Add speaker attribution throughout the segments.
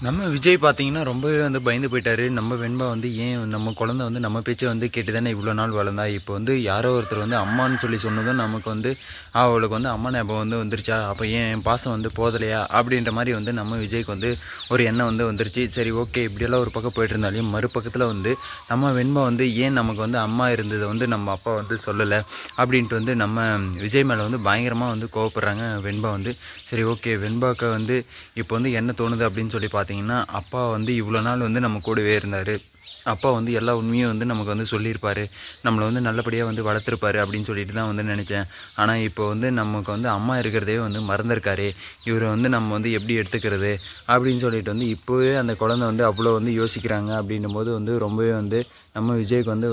Speaker 1: நம்ம விஜய் பார்த்தீங்கன்னா ரொம்பவே வந்து பயந்து போயிட்டாரு. நம்ம வெண்பா வந்து ஏன் நம்ம குழந்தை வந்து நம்ம பேச்சை வந்து கேட்டு தானே இவ்வளோ நாள் வளர்ந்தா? இப்போ வந்து யாரோ ஒருத்தர் வந்து அம்மான்னு சொல்லி சொன்னதும் நமக்கு வந்து ஆ, அவளுக்கு வந்து அம்மா ஞாபகம் வந்து வந்துருச்சா? அப்போ ஏன் என் பாசம் வந்து போதலையா? அப்படின்ற மாதிரி வந்து நம்ம விஜய்க்கு வந்து ஒரு எண்ணம் வந்து வந்துருச்சு. சரி ஓகே இப்படியெல்லாம் ஒரு பக்கம் போயிட்டு இருந்தாலையும் மறுபக்கத்தில் வந்து நம்ம வெண்பா வந்து ஏன் நமக்கு வந்து அம்மா இருந்ததை வந்து நம்ம அப்பா வந்து சொல்லலை? அப்படின்ட்டு வந்து நம்ம விஜய் மேலே வந்து பயங்கரமாக வந்து கோவப்படுறாங்க வெண்பா வந்து. சரி ஓகே வெண்பாக்கு வந்து இப்போ வந்து என்ன தோணுது அப்படின்னு சொல்லி பார்த்து பார்த்தீங்கன்னா அப்பா வந்து இவ்வளோ நாள் வந்து நம்ம கூடவே இருந்தார். அப்பா வந்து எல்லா உண்மையும் வந்து நமக்கு வந்து சொல்லியிருப்பார். நம்மளை வந்து நல்லபடியாக வந்து வளர்த்துருப்பாரு அப்படின்னு சொல்லிட்டு தான் வந்து நினச்சேன். ஆனால் இப்போ வந்து நமக்கு வந்து அம்மா இருக்கிறதே வந்து மறந்துருக்காரு. இவரை வந்து நம்ம வந்து எப்படி எடுத்துக்கிறது அப்படின்னு சொல்லிட்டு வந்து இப்போவே அந்த குழந்தை வந்து அவ்வளோ வந்து யோசிக்கிறாங்க அப்படின்னும் போது வந்து ரொம்பவே வந்து நம்ம விஜய்க்கு வந்து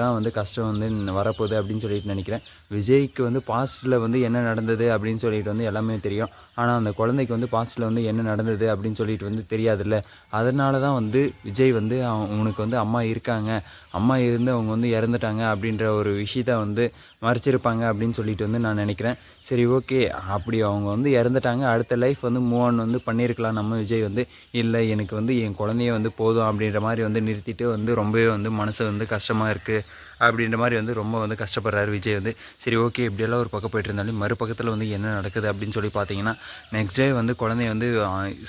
Speaker 1: தான் வந்து கஷ்டம் வந்து வரப்போகுது அப்படின்னு சொல்லிட்டு நினைக்கிறேன். விஜய்க்கு வந்து பாஸ்ட்டில் வந்து என்ன நடந்தது அப்படின்னு சொல்லிட்டு வந்து எல்லாமே தெரியும். ஆனால் அந்த குழந்தைக்கு வந்து பாஸ்ட்டில் வந்து என்ன நடந்தது அப்படின்னு சொல்லிட்டு வந்து தெரியாதுல்ல. அதனால தான் வந்து விஜய் வந்து அவன் உனக்கு வந்து அம்மா இருக்காங்க. அம்மா இருந்து அவங்க வந்து இறந்துட்டாங்க அப்படின்ற ஒரு விஷயத்த வந்து மறைச்சிருப்பாங்க அப்படின்னு சொல்லிட்டு வந்து நான் நினைக்கிறேன். சரி ஓகே. அப்படி அவங்க வந்து இறந்துட்டாங்க. அடுத்த லைஃப் வந்து மூவ் ஆன் வந்து பண்ணியிருக்கலாம். நம்ம விஜய் வந்து இல்லை எனக்கு வந்து என் குழந்தைய வந்து போதும் அப்படின்ற மாதிரி வந்து நிறுத்திட்டு வந்து ரொம்பவே வந்து மனசு வந்து கஷ்டமாக இருக்குது அப்படின்ற மாதிரி வந்து ரொம்ப வந்து கஷ்டப்படுறாரு விஜய் வந்து. சரி ஓகே. இப்படியெல்லாம் ஒரு பக்கம் போயிட்டு இருந்தாலும் மறுபக்கத்தில் வந்து என்ன நடக்குது அப்படின்னு சொல்லி பார்த்தீங்கன்னா நெக்ஸ்ட் டே வந்து குழந்தைய வந்து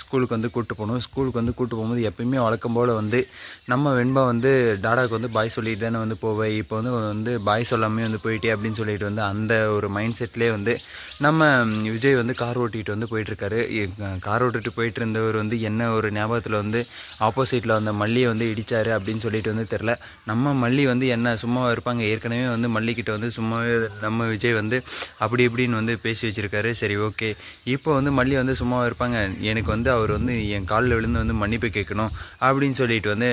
Speaker 1: ஸ்கூலுக்கு வந்து கூப்பிட்டு போகணும். ஸ்கூலுக்கு வந்து கூப்பிட்டு போகும்போது எப்பயுமே வழக்கம் போல் வந்து நம்ம வெண்பா வந்து டாடாக்கு வந்து பாய் சொல்லிட்டு தானே வந்து போவேன் இப்போ வந்து வந்து பாய் சொல்லாமே வந்து போயிட்டே அப்படின்னு சொல்லிட்டு வந்து அந்த ஒரு மைண்ட் செட்லேயே வந்து நம்ம விஜய் வந்து கார் ஓட்டிகிட்டு வந்து போயிட்டுருக்காரு. கார் ஓட்டிட்டு போயிட்டு இருந்தவர் வந்து என்ன ஒரு ஞாபகத்தில் வந்து ஆப்போசிட்டில் வந்த மல்லியை வந்து இடித்தார் அப்படின்னு சொல்லிட்டு வந்து தெரில நம்ம மல்லி வந்து என்ன சும்மா இருப்பாங்க. ஏற்கனவே வந்து மல்லிக்கிட்ட வந்து சும்மாவே நம்ம விஜய் வந்து அப்படி இப்படின்னு வந்து பேசி வச்சிருக்காரு. சரி ஓகே இப்போ வந்து மல்லி வந்து சும்மாவாக இருப்பாங்க. எனக்கு வந்து அவர் வந்து என் காலில் விழுந்து வந்து மன்னிப்பு கேட்கணும் அப்படின்னு சொல்லிட்டு வந்து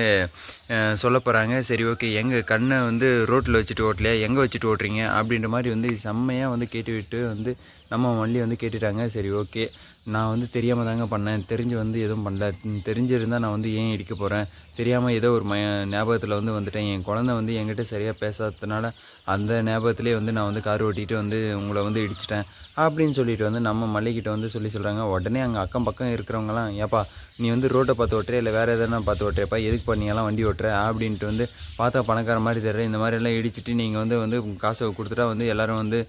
Speaker 1: சொல்ல போகிறாங்க சரி ஓகே. எங்கள் கண்ணை வந்து ரோட்டில் வச்சுட்டு ஓட்டலையா? எங்கே வச்சுட்டு ஓட்டுறீங்க? அப்படின்ற மாதிரி வந்து செம்மையாக வந்து கேட்டு விட்டு வந்து நம்ம மல்லி வந்து கேட்டுட்டாங்க. சரி ஓகே. நான் வந்து தெரியாமல் தாங்க பண்ணேன். தெரிஞ்சு வந்து எதுவும் பண்ணல. தெரிஞ்சிருந்தால் நான் வந்து ஏன் இடிக்க போகிறேன் தெரியாமல் ஏதோ ஒரு மய ஞாபகத்தில் வந்து வந்துட்டேன். என் குழந்தை வந்து என்கிட்ட சரியாக பேசாததுனால அந்த ஞாபகத்திலே வந்து நான் வந்து கார் ஓட்டிகிட்டு வந்து உங்களை வந்து இடிச்சிட்டேன். அப்படின்னு சொல்லிட்டு வந்து நம்ம மல்லிகிட்ட வந்து சொல்லி சொல்கிறாங்க உடனே அங்கே அக்கம் பக்கம் இருக்கிறவங்களாம் ஏப்பா நீ வந்து ரோட்டை பார்த்து ஓட்டுற இல்லை வேறு எதனா பார்த்து ஓட்டுறப்பா எதுக்கு பண்ணியெல்லாம் வண்டி ஓட்டுற? அப்படின்ட்டு வந்து பார்த்தா பணக்கார மாதிரி தெரியல. இந்த மாதிரி எல்லாம் இடிச்சிட்டு நீங்கள் வந்து வந்து காசை கொடுத்துட்டா வந்து எல்லாரும் வந்து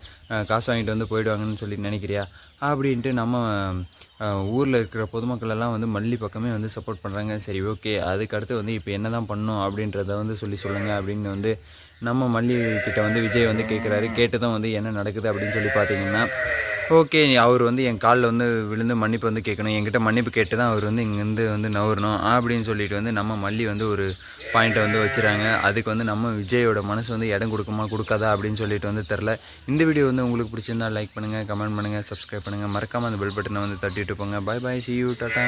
Speaker 1: காசு வாங்கிட்டு வந்து போயிடுவாங்கன்னு சொல்லி நினைக்கிறியா? அப்படின்ட்டு நம்ம ஊரில் இருக்கிற பொதுமக்கள் எல்லாம் வந்து மல்லி பக்கமே வந்து சப்போர்ட் பண்ணுறாங்க சரி ஓகே அதுக்கு அடுத்து வந்து இப்போ என்ன தான் பண்ணணும் அப்படின்றத வந்து சொல்லி சொல்லுங்கள் அப்படின்னு வந்து நம்ம மல்லி கிட்ட வந்து விஜய் வந்து கேட்குறாரு கேட்டு தான் வந்து என்ன நடக்குது அப்படின்னு சொல்லி பார்த்தீங்கன்னா ஓகே அவர் வந்து என் காலில் வந்து விழுந்து மன்னிப்பு வந்து கேட்கணும் என்கிட்ட மன்னிப்பு கேட்டு தான் அவர் வந்து இங்கேருந்து வந்து நவரணும் அப்படின்னு சொல்லிட்டு வந்து நம்ம மல்லி வந்து ஒரு பாயிண்ட்டை வந்து வச்சுறாங்க. அதுக்கு வந்து நம்ம விஜயோட மனசு வந்து இடம் கொடுக்குமா கொடுக்காதா அப்படின்னு சொல்லிட்டு வந்து தெரில இந்த வீடியோ வந்து உங்களுக்கு பிடிச்சிருந்தா லைக் பண்ணுங்கள் கமெண்ட் பண்ணுங்கள் சப்ஸ்கிரைப் பண்ணுங்கள் மறக்காமல் அந்த பெல் பட்டனை வந்து தட்டிட்டு போங்க. Bye bye see you tata